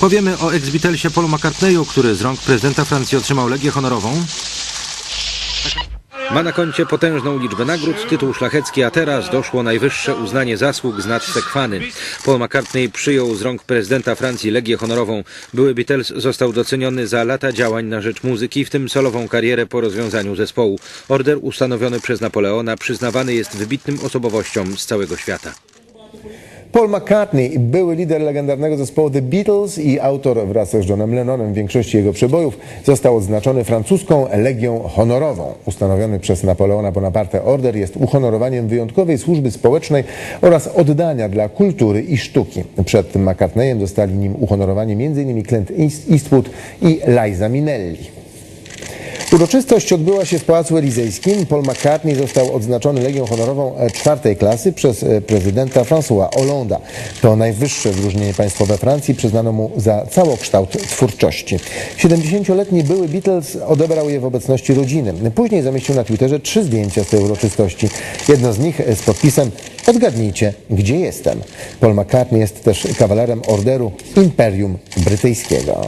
Powiemy o ex-Beatlesie Paulu McCartneyu, który z rąk prezydenta Francji otrzymał Legię Honorową. Ma na koncie potężną liczbę nagród, tytuł szlachecki, a teraz doszło najwyższe uznanie zasług znaczce kwany. Paul McCartney przyjął z rąk prezydenta Francji Legię Honorową. Były Beatles został doceniony za lata działań na rzecz muzyki, w tym solową karierę po rozwiązaniu zespołu. Order ustanowiony przez Napoleona przyznawany jest wybitnym osobowościom z całego świata. Paul McCartney, były lider legendarnego zespołu The Beatles i autor wraz z Johnem Lennonem większości jego przebojów, został odznaczony francuską Legią Honorową. Ustanowiony przez Napoleona Bonaparte order jest uhonorowaniem wyjątkowej służby społecznej oraz oddania dla kultury i sztuki. Przed McCartneyem dostali nim uhonorowanie m.in. Clint Eastwood i Liza Minnelli. Uroczystość odbyła się w Pałacu Elizejskim. Paul McCartney został odznaczony Legią Honorową czwartej klasy przez e, prezydenta François Hollande'a. To najwyższe wyróżnienie państwowe Francji przyznano mu za całokształt twórczości. 70-letni były Beatles odebrał je w obecności rodziny. Później zamieścił na Twitterze trzy zdjęcia z tej uroczystości. Jedno z nich z podpisem Odgadnijcie, gdzie jestem. Paul McCartney jest też kawalerem orderu Imperium Brytyjskiego.